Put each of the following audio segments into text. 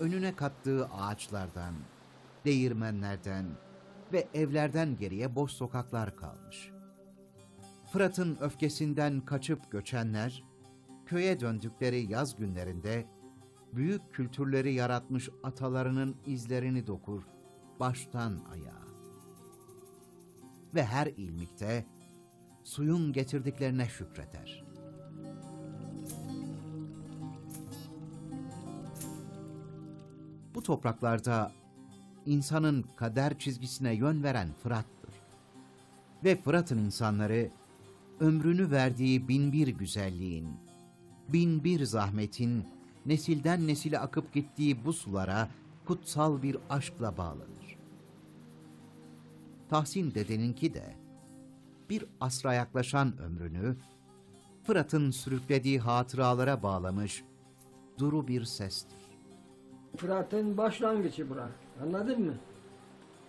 önüne kattığı ağaçlardan, değirmenlerden ve evlerden geriye boş sokaklar kalmış. Fırat'ın öfkesinden kaçıp göçenler, köye döndükleri yaz günlerinde büyük kültürleri yaratmış atalarının izlerini dokur baştan ayağa. Ve her ilmikte suyun getirdiklerine şükreder. Bu topraklarda insanın kader çizgisine yön veren Fırat'tır. Ve Fırat'ın insanları ömrünü verdiği binbir güzelliğin, binbir zahmetin nesilden nesile akıp gittiği bu sulara kutsal bir aşkla bağlanır. Tahsin dedeninki de bir asra yaklaşan ömrünü Fırat'ın sürüklediği hatıralara bağlamış duru bir sestir. Fırat'ın başlangıcı bura. Anladın mı?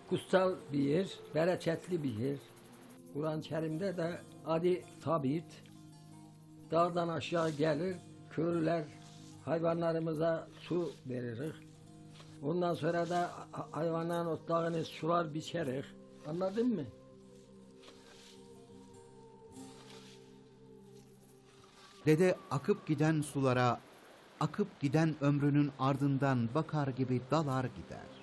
Kutsal bir yer, bereketli bir yer. Kur'an-ı Kerim'de de adı tabit. Dağdan aşağı gelir, körüler hayvanlarımıza su veririz. Ondan sonra da ha- hayvanların otlağını sular biçeriz. Anladın mı? Dede akıp giden sulara, akıp giden ömrünün ardından bakar gibi dalar gider.